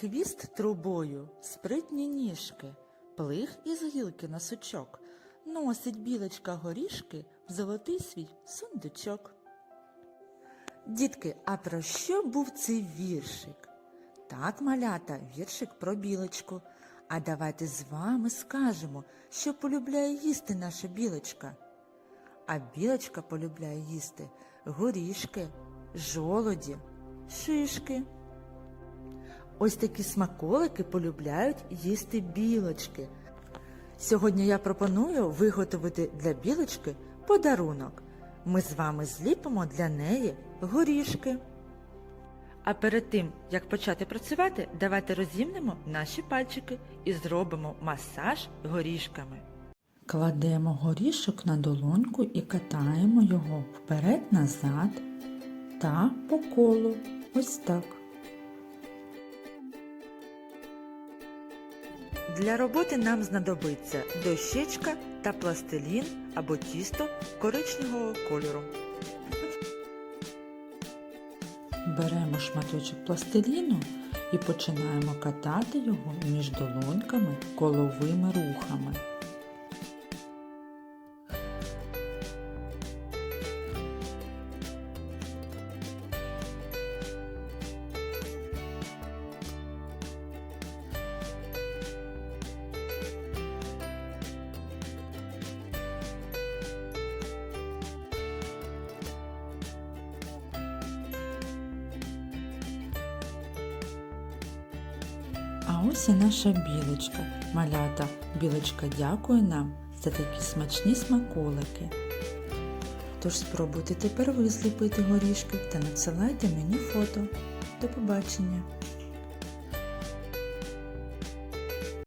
Хвіст трубою, спритні ніжки, плих із гілки на сучок, носить білочка горішки в золотий свій сундучок. Дітки, а про що був цей віршик? Так, малята, віршик про білочку. А давайте з вами скажемо, що полюбляє їсти наша білочка. А білочка полюбляє їсти горішки, жолоді, шишки. Ось такі смаколики полюбляють їсти білочки. Сьогодні я пропоную виготовити для білочки подарунок. Ми з вами зліпимо для неї горішки. А перед тим, як почати працювати, давайте розімнемо наші пальчики і зробимо масаж горішками. Кладемо горішок на долоньку і катаємо його вперед-назад та по колу. Ось так. Для роботи нам знадобиться дощечка та пластилін або тісто коричневого кольору. Беремо шматочок пластиліну і починаємо катати його між долоньками коловими рухами. Ось і наша білочка. Малята, білочка дякує нам за такі смачні смаколики. Тож спробуйте тепер ви зліпити горішки та надсилайте мені фото. До побачення!